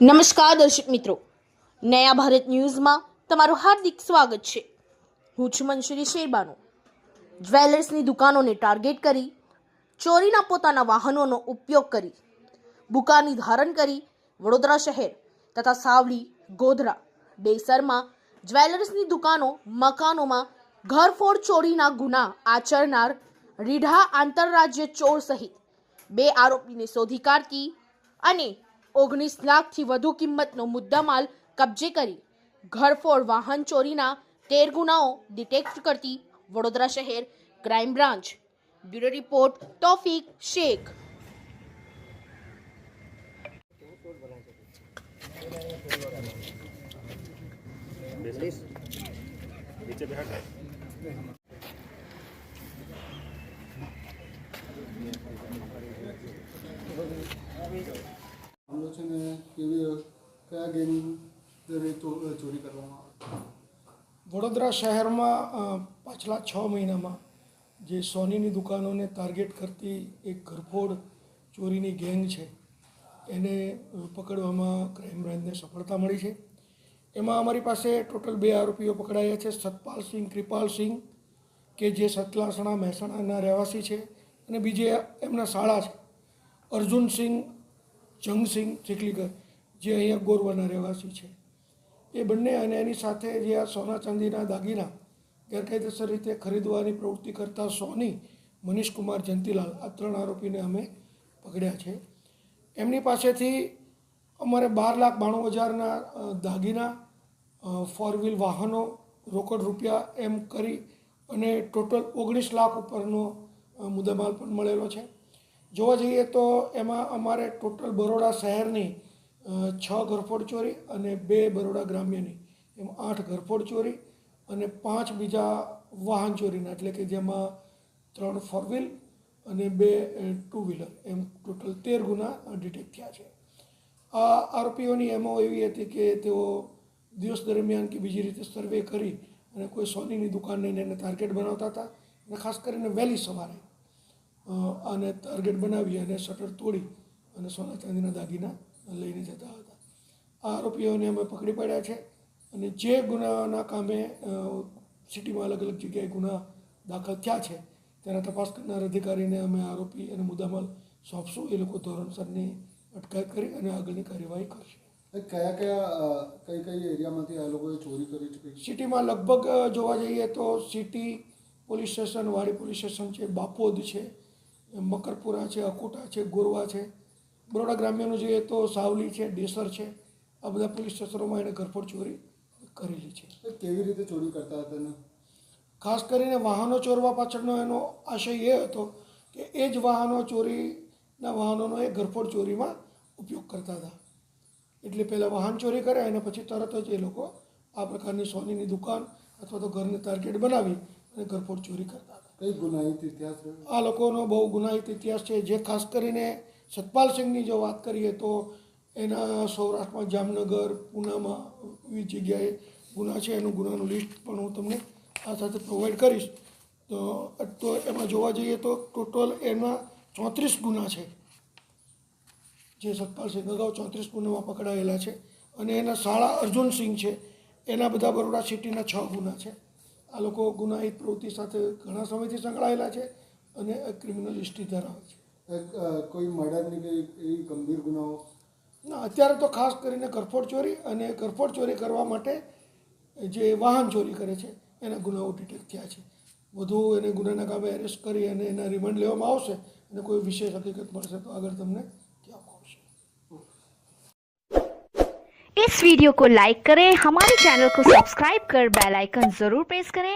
નમસ્કાર દર્શક મિત્રો. નયા ભારત ન્યૂઝમાં તમારું હાર્દિક સ્વાગત છે. હું છું મંશુરી શેરબાનો. જ્વેલર્સની દુકાનોને ટાર્ગેટ કરી, ચોરીના પોતાના વાહનોનો ઉપયોગ કરી, બુકાની ધારણ કરી વડોદરા શહેર તથા સાવલી, ગોધરા, બેસરમાં જ્વેલર્સની દુકાનો, મકાનોમાં ઘરફોડ ચોરીના ગુના આચરનાર રીઢા આંતરરાજ્ય ચોર સહિત બે આરોપીને શોધી કાઢતી અને ઓગણીસ લાખથી વધુ કિંમતનો મુદ્દામાલ કબજે કરી. ઘરફોડ, વાહન ચોરીના તેર ગુનાઓ ડિટેક્ટ કરતી વડોદરા શહેર crime branch. Bureau report, Taufiq Shaikh. બેસલીસ નીચે બેહાડ મામલો છે ને કેવી કયા ગેમ દરે ચો- ચોરી કરવામાં આવે. વડોદરા શહેરમાં પાછલા છ મહિનામાં જે સોનીની દુકાનોને ટાર્ગેટ કરતી એક ઘરફોડ ચોરીની ગેંગ છે, એને પકડવામાં ક્રાઇમ બ્રાન્ચને સફળતા મળી છે. એમાં અમારી પાસે ટોટલ બે આરોપીઓ પકડાયા છે સતપાલસિંહ કૃપાલસિંહ કે જે સતલાસણા મહેસાણાના રહેવાસી છે, અને બીજે એમના શાળા છે અર્જુનસિંહ જંગસિંહ ચીખલીગર જે અહીંયા ગોરવાના રહેવાસી છે. એ બંને અને એની સાથે જે આ સોના ચાંદીના દાગીના ગેરકાયદેસર રીતે ખરીદવાની પ્રવૃત્તિ કરતા સોની મનીષકુમાર જંતીલાલ આ ત્રણ આરોપીને અમે પકડ્યા છે. એમની પાસેથી અમારે બાર લાખ બાણું હજારના દાગીના ફોર વ્હીલ વાહનો, રોકડ રૂપિયા એમ કરી અને ટોટલ ઓગણીસ લાખ ઉપરનો મુદ્દામાલ પણ મળેલો છે. જોવા જઈએ તો એમાં અમારે ટોટલ બરોડા શહેરની છ ઘરફોડ ચોરી અને બે બરોડા ગ્રામ્યની. એમ આઠ ઘરફોડ ચોરી અને પાંચ બીજા વાહન ચોરીના, એટલે કે જેમાં ત્રણ ફોર વ્હીલ અને બે ટુ વ્હીલર એમ ટોટલ તેર ગુના ડિટેક્ટ થયા છે. આ આરોપીઓની એમઓ એવી હતી કે તેઓ દિવસ દરમિયાન કે બીજી રીતે સર્વે કરી અને કોઈ સોનીની દુકાનને એને ટાર્ગેટ બનાવતા હતા. અને ખાસ કરીને વહેલી સવારે અને ટાર્ગેટ બનાવી અને શટર તોડી અને સોના ચાંદીના દાગીના લઈને જતા હતા. આ આરોપીઓને અમે પકડી પાડ્યા છે અને જે ગુનાના કામે સિટીમાં અલગ અલગ જગ્યાએ ગુના દાખલ થયા છે તેના તપાસ કરનાર અધિકારીને અમે આરોપી અને મુદ્દામાલ સોંપશું. એ લોકો ધોરણસરની અટકાયત કરી અને આગળની કાર્યવાહી કરશે. કયા કયા કઈ કઈ એરિયામાંથી આ લોકોએ ચોરી કરી છે? સિટીમાં લગભગ જોવા જઈએ તો city police station Wadi police station છે બાપોદ છે મકરપુરા છે અકોટા છે ગોરવા છે બરોડા ગ્રામ્યનું જોઈએ તો સાવલી છે ડેસર છે આ બધા પોલીસ સ્ટેશનોમાં એણે ઘરફોડ ચોરી કરેલી છે. કેવી રીતે ચોરી કરતા હતા ને ખાસ કરીને વાહનો ચોરવા પાછળનો એનો આશય એ હતો કે એ જ વાહનો ચોરીના વાહનોનો એ ઘરફોડ ચોરીમાં ઉપયોગ કરતા હતા. એટલે પહેલાં વાહન ચોરી કરે અને પછી તરત જ એ લોકો આ પ્રકારની સોનીની દુકાન અથવા તો ઘરને ટાર્ગેટ બનાવી અને ઘરફોડ ચોરી કરતા હતા. કઈ ગુનાહિત ઇતિહાસ આ લોકોનો બહુ ગુનાહિત ઇતિહાસ છે. જે ખાસ કરીને સતપાલસિંહની જો વાત કરીએ તો એના સૌરાષ્ટ્રમાં જામનગર, પૂનામાં વિવિધ જગ્યાએ ગુના છે, એનું ગુનાનું લિસ્ટ પણ હું તમને આ સાથે પ્રોવાઈડ કરીશ. તો તો એમાં જોવા જઈએ તો ટોટલ એના ચોત્રીસ ગુના છે. જે સતપાલસિંહ અગાઉ ચોત્રીસ ગુનામાં પકડાયેલા છે અને એના શાળા અર્જુનસિંહ છે. એના બધા બરોડા સિટીના છ ગુના છે. આ લોકો ગુનાહિત પ્રવૃત્તિ સાથે ઘણા સમયથી સંકળાયેલા છે અને ક્રિમિનલ હિસ્ટ્રી ધરાવે છે. કોઈ મર્ડરની કઈ એવી ગંભીર ગુનાઓ ના અત્યારે તો ખાસ કરીને ઘરફોડ ચોરી અને ઘરફોડ ચોરી કરવા માટે જે વાહન ચોરી કરે છે એના ગુનાઓ ડિટેક્ટ થયા છે વધુ એને ગુનાના કામે એરેસ્ટ કરી અને એના રિમાન્ડ લેવામાં આવશે અને કોઈ વિશેષ હકીકત મળશે તો આગળ તમને કહેવામાં આવશે इस वीडियो को लाइक करें हमारे चैनल को सब्सक्राइब कर बेल आइकन जरूर प्रेस करें